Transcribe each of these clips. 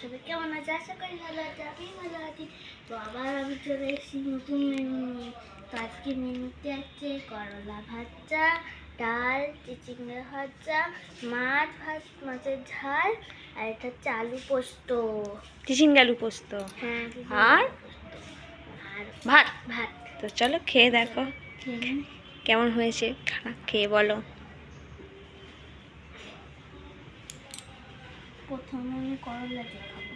সবাই কেমন আছে? আশা করি ভালো আছে আমি ভালো আছি তো আবার আমি চলে এসেছি নতুন মেনু নিয়ে। তো আজকে মেনুতে আছে করলা ভাজা ডাল চিচিঙ্গা ভাজা মাছ ভাজ মাছের ঝাল আর এটা হচ্ছে আলু পোস্ত। টিচিং আলু পোস্ত? হ্যাঁ আর? আর ভাত? ভাত। তো চলো খেয়ে দেখো। কেমন হয়েছে? খানা খেয়ে বলো। প্রথমে করলা দিয়ে খাব।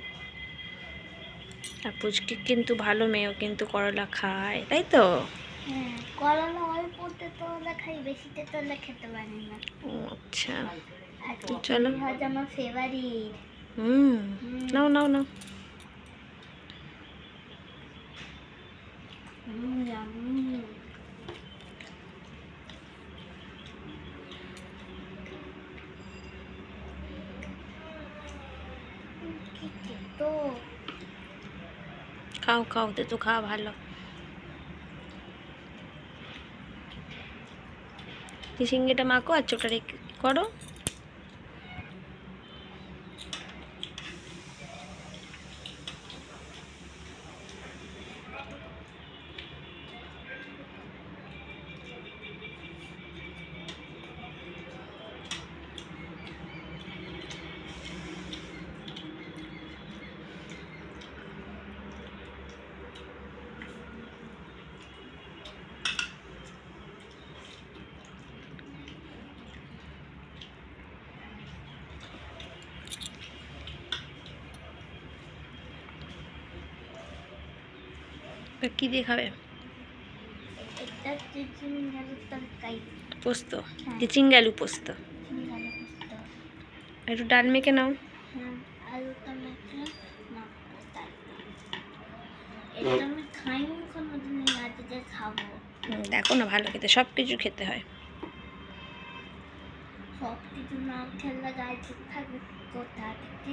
আর পুচকি কিন্তু ভালো মেয়েও কিন্তু করলা খায় তাই তো? হ্যাঁ করলা অল্প তেতলা খাই বেশি তেতলা খেতে পারি না। আচ্ছা। চলো। আমার ফেভারিট হুম হুম। নাও নাও। নাও হুম yummy। উম, কি তেতো। খাও খাও তো খাওয়া ভালো। চিংড়িটা মাখো আর ছোটা করো। এবার কি দিয়ে খাবে? পোস্ত? হ্যাঁ। চিচিঙ্গা পোস্ত। পোস্ত। একটু ডাল মেখে নাও। হ্যাঁ, দেখো না ভালো খেতে সব কিছু খেতে হয়। সব কিছু না খেলে গাছে থাকবে কোথা থেকে?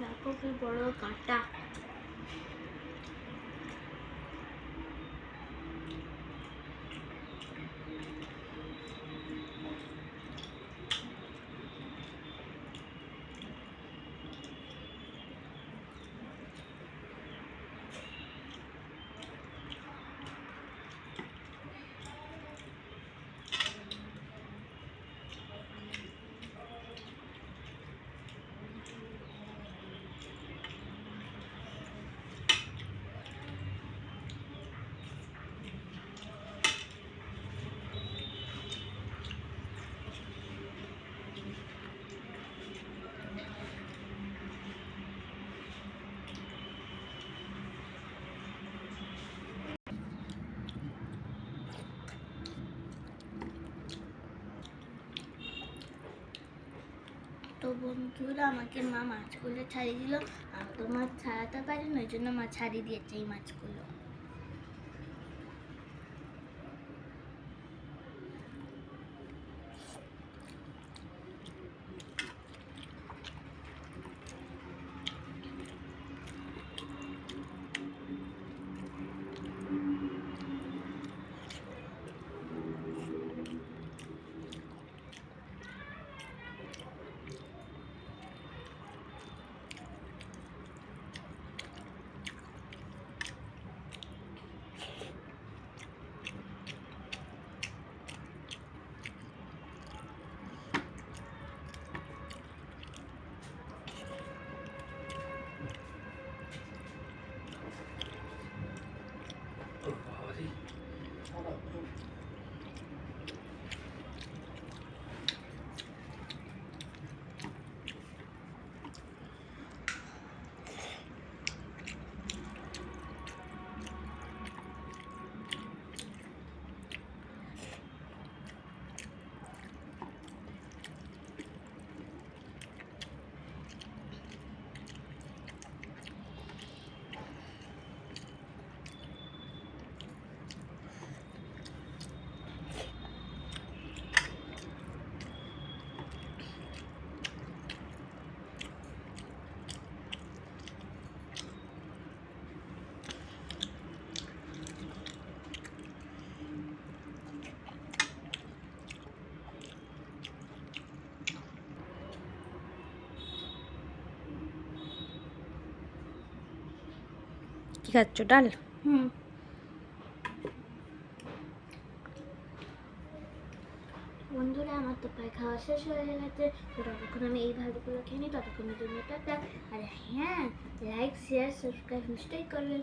দেখো কি বড় কাঁটা তো বন্ধুরা, আমাকে মা মাছগুলো ছাড়িয়ে দিল। আমি তো মাছ ছাড়াতে পারি না ওই জন্য মা ছাড়িয়ে দিয়েছে এই মাছগুলো। কি খাচ্ছ? ডাল? বন্ধুরা, আমার তো পায়ে খাওয়া শেষ হয়ে গেছে। তো ততক্ষণ আমি এই ভাতগুলো খেয়ে নিই, ততক্ষণের জন্য টাটা। আর হ্যাঁ লাইক শেয়ার সাবস্ক্রাইব নিশ্চয়ই করবেন